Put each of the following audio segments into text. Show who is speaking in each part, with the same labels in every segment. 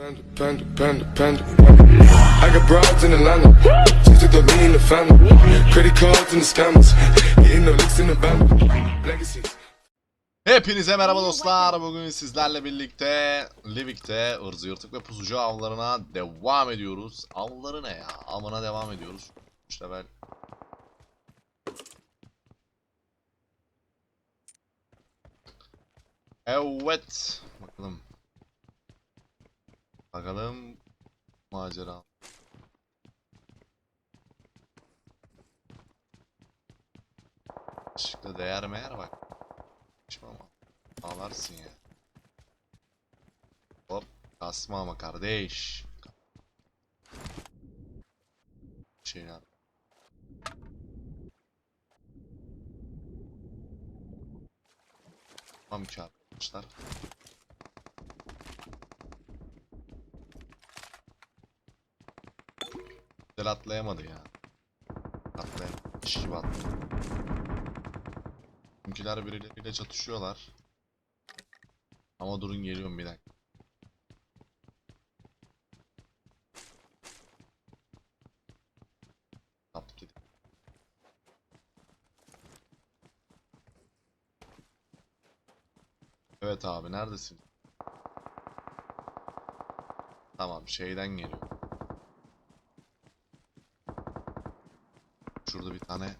Speaker 1: Panda, panda, panda, panda. I got broads in Atlanta. Just took the lean the family. Credit cards and the scammers. Hitting the licks in the band. Legacies.
Speaker 2: Hepinize merhaba dostlar. Bugün sizlerle birlikte Livik'te ırzı yırtık ve pusucu avlarına devam ediyoruz. Avları ne ya? Avına devam ediyoruz. İşte ben Evet. Bakalım. Bakalım. Macera. Işıkta değer meğer bak. Ama. Ağlarsın ya. Hop. Kasma ama kardeş. Şeyler. Tamam ki arkadaşlar. Güzel atlayamadı ya. Atlayamadı. İş gibi atladı. Bizimkiler birileriyle çatışıyorlar. Ama durun geliyorum bir dakika. Evet abi neredesin? Tamam şeyden geliyor. Şurada bir tane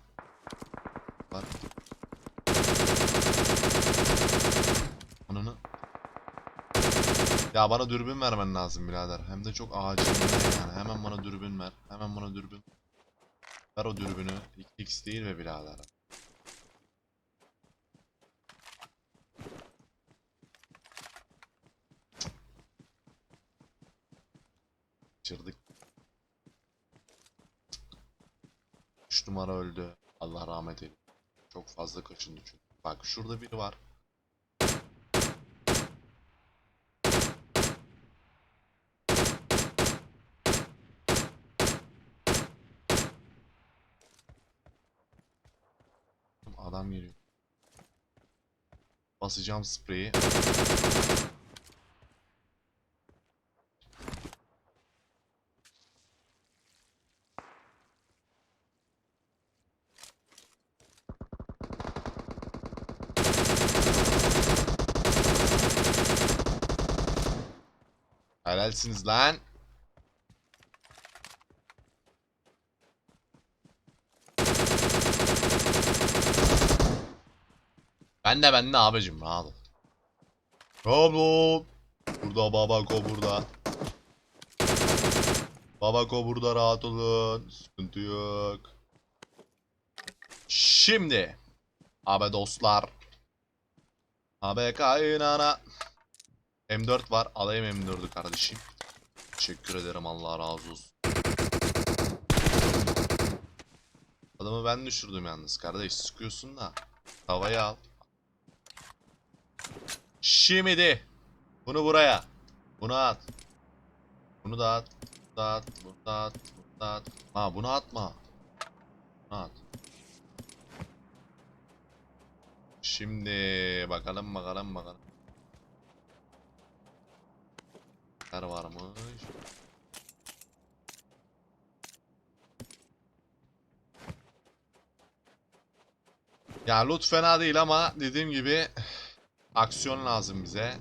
Speaker 2: var. Ananı. Ya bana dürbün vermen lazım birader. Hem de çok acil yani. Hemen bana dürbün ver. Hemen bana dürbün. Ver o dürbünü. 2x değil mi birader? Kaçırdık. 3 numara öldü. Allah rahmet eylesin. Çok fazla kaçındı çünkü. Bak şurada biri var. Adam geliyor. Basacağım spreyi. Helalsiniz lan. Ben de ben de abicim rahat ol. Ol. Burada babako burada. Babako burada rahat olun. Sıkıntı yok. Şimdi. Abi dostlar. Abi kaynana. M4 var. Alayım M4'ü kardeşim. Teşekkür ederim. Allah razı olsun. Adamı ben düşürdüm yalnız kardeş. Sıkıyorsun da. Havaya al. Şimdi. Bunu buraya. Bunu at. Bunu da at. Bunu da at. Bunu da at. Bunu da at. Ha bunu atma. Bunu at. Şimdi bakalım bakalım bakalım. Neler varmış? Ya loot fena değil ama dediğim gibi aksiyon lazım bize.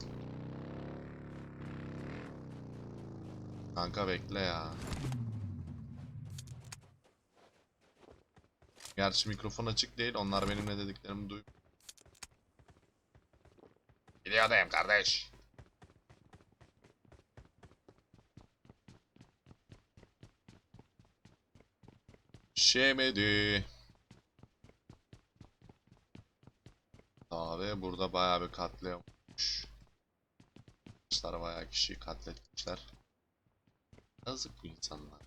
Speaker 2: Kanka bekle ya. Gerçi mikrofon açık değil. Onlar benim ne dediklerimi duy. Gidiyordum kardeş. Şemedi. Abi burada bayağı bir katliam olmuş. Arkadaşlar bayağı kişiyi katletmişler. Yazık bu insanlar.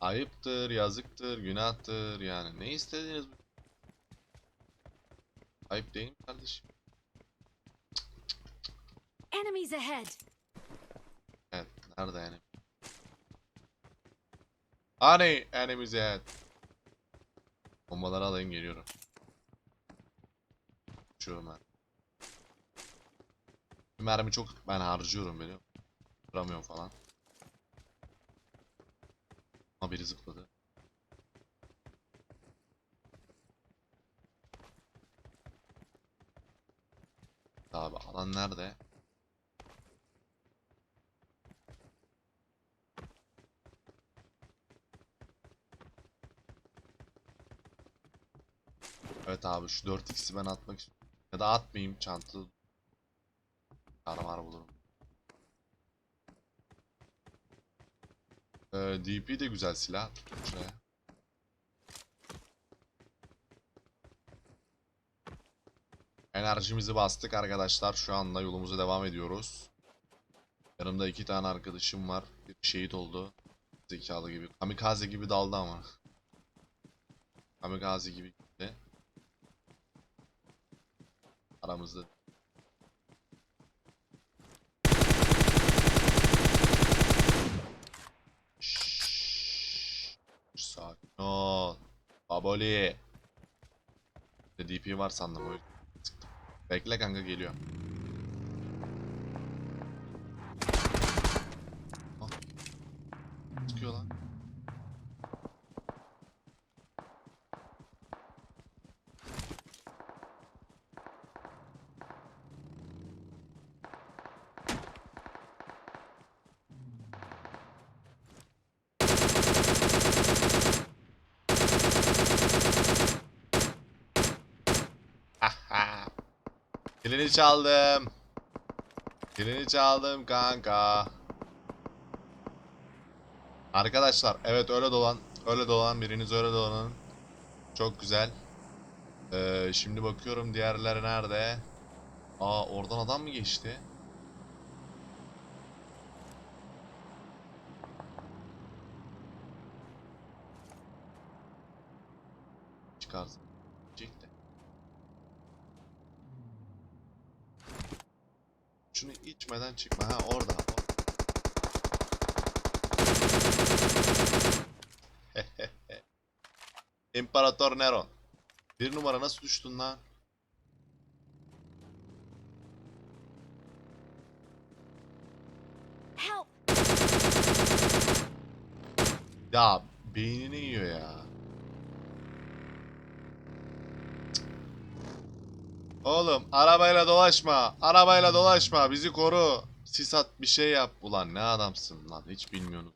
Speaker 2: Ayıptır, yazıktır, günahtır yani. Ne istediğiniz bu? Ayıp değil mi kardeşim?
Speaker 3: Enemies ahead!
Speaker 2: Evet, nerede yani? Hani enemies ahead. Bombaları alayım geliyorum. Uçuyorum ben. Mermi çok ben harcıyorum biliyor musun? Duramıyorum falan. Ama biri zıpladı. Abi alan nerede? Evet abi şu 4x'i ben atmak istiyorum. Ya da atmayayım çantalı. Armar bulurum. Ee, DP de güzel silah. Şuraya. Enerjimizi bastık arkadaşlar. Şu anda yolumuza devam ediyoruz. Yanımda iki tane arkadaşım var. Bir şehit oldu. Zekalı gibi. Kamikaze gibi daldı ama. Kamikaze gibi Aramızda. Şşş. Sakin ol. Baboli. DP var sandım o yüzden. Bekle kanka geliyor. Ah. Sıkıyor lan. Kilini çaldım. Kilini çaldım kanka. Arkadaşlar evet öyle dolan. Öyle dolan biriniz öyle dolanın. Çok güzel. Ee, şimdi bakıyorum diğerleri nerede? Aa oradan adam mı geçti? Çıkarsın. Çek de. İçmeden çıkma. Ha orada. İmparator Neron. Bir numara nasıl düştün lan?
Speaker 3: Help!
Speaker 2: Ya beynini yiyor ya. Oğlum arabayla dolaşma. Arabayla dolaşma. Bizi koru. Sisat bir şey yap. Ulan ne adamsın lan. Hiç bilmiyorsun.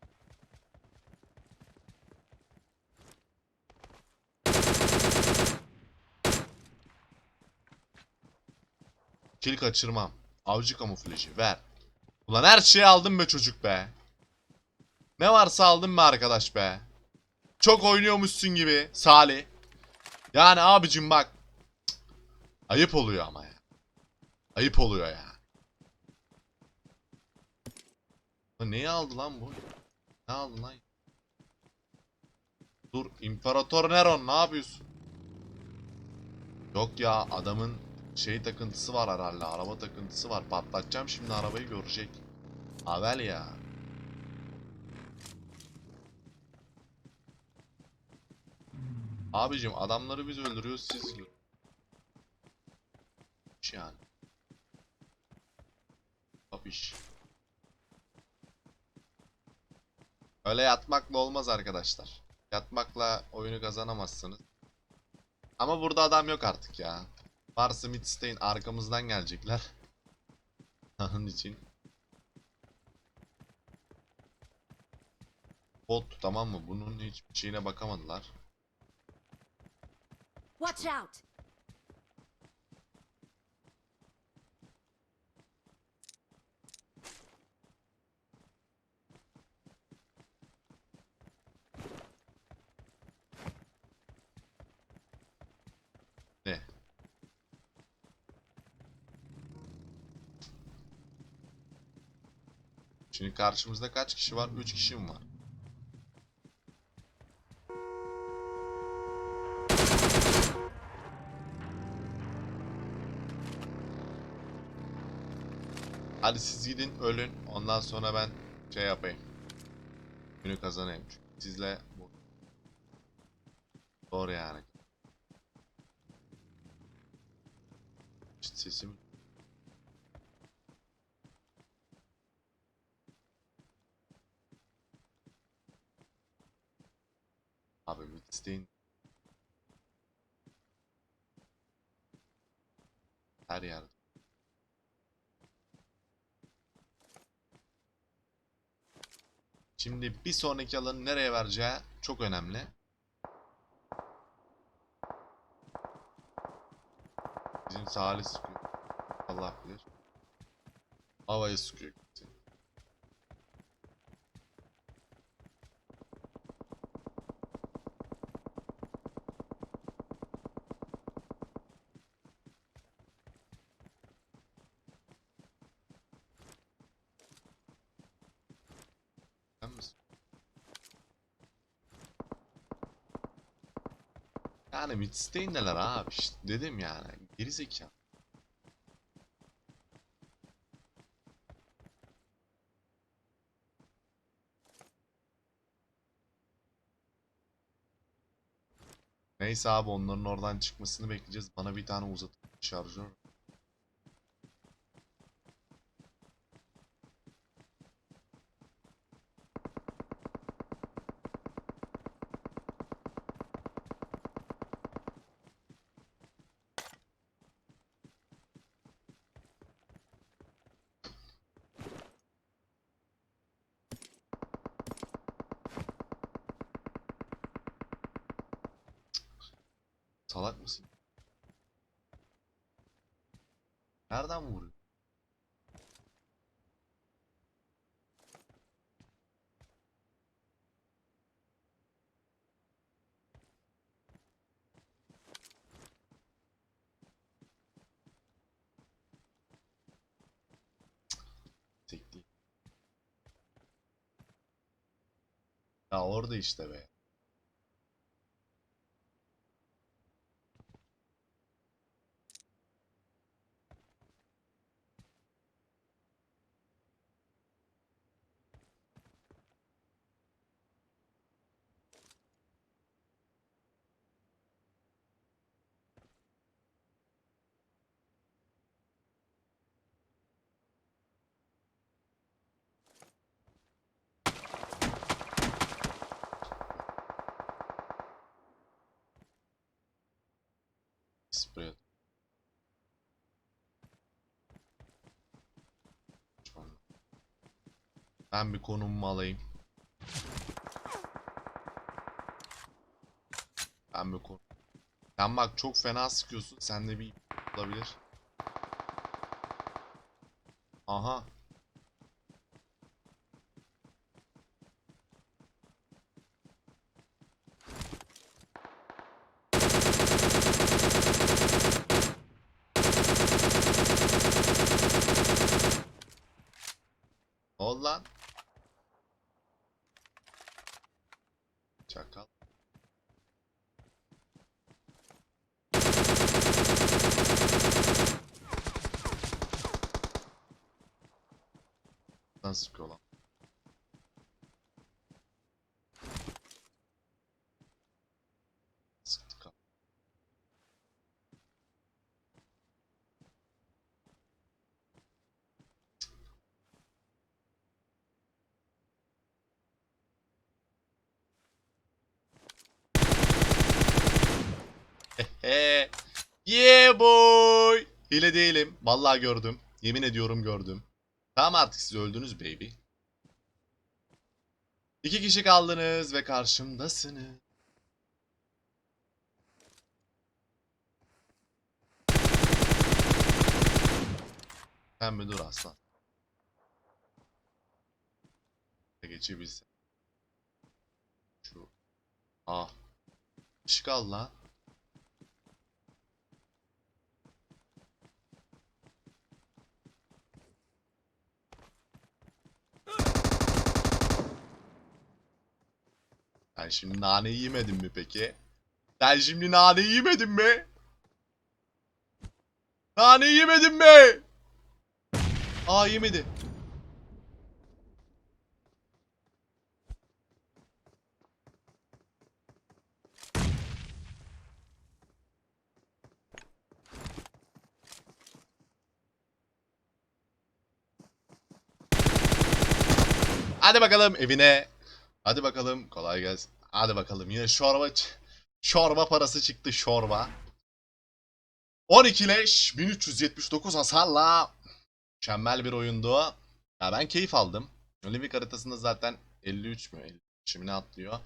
Speaker 2: Kill kaçırmam. Avcı kamuflajı ver. Ulan her şeyi aldım be çocuk be. Ne varsa aldım be arkadaş be. Çok oynuyormuşsun gibi Salih. Yani abicim bak. Ayıp oluyor ama ya. Ayıp oluyor ya. Neyi aldı lan bu? Ne aldı lan? Dur İmparator Neron ne yapıyorsun? Yok ya adamın şey takıntısı var herhalde. Araba takıntısı var. Patlatacağım şimdi arabayı görecek. Havel ya. Abicim adamları biz öldürüyoruz siz öldürüyorsunuz. yani. Top iş. Öyle yatmakla olmaz arkadaşlar. Yatmakla oyunu kazanamazsınız. Ama burada adam yok artık ya. Varsa Midstein arkamızdan gelecekler. Onun için. Bot tamam mı? Bunun hiçbir şeyine bakamadılar.
Speaker 3: Watch out!
Speaker 2: Ne? Şimdi karşımızda kaç kişi var? 3 kişi mi var? Hadi siz gidin ölün. Ondan sonra ben şey yapayım. Günü kazanayım. Çünkü sizle bu- Doğru yani. İşte sesim Midstein her yerde. Şimdi bir sonraki alanı nereye vereceği çok önemli. Bizim sahili sıkıyor. Allah bilir. Havayı sıkıyor. Sen misin? Yani Midstein neler abi işte dedim yani geri zeka. Neyse abi onların oradan çıkmasını bekleyeceğiz. Bana bir tane uzatılmış şarjör. Salak mısın? Nereden vuruyor? Ya orada işte be. An- Ben bir konumumu alayım. Ben bir konum. Sen bak çok fena sıkıyorsun. Sende bir olabilir. Aha. Ne oldu lan? Çakal. Lan sıkıyor lan. Yeah boy. Hile değilim. Vallahi gördüm. Yemin ediyorum gördüm. Tamam artık siz öldünüz baby. İki kişi kaldınız ve karşımdasınız. Sen bir dur aslan. Geçebilsin. Şu. Ah. Işık al lan. Sen şimdi nane yemedin mi peki? Sen şimdi nane yemedin mi? Nane yemedin mi? Aa yemedi. Hadi bakalım evine. Hadi bakalım kolay gelsin. Hadi bakalım yine şorba şorba parası çıktı şorba. 12 leş 1379 hasarla mükemmel bir oyundu. Ya ben keyif aldım. Olimpik haritasında zaten 53 mü? 50 şimdi atlıyor.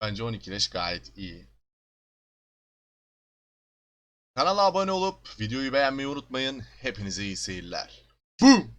Speaker 2: Bence 12 leş gayet iyi. Kanala abone olup videoyu beğenmeyi unutmayın. Hepinize iyi seyirler. Boom!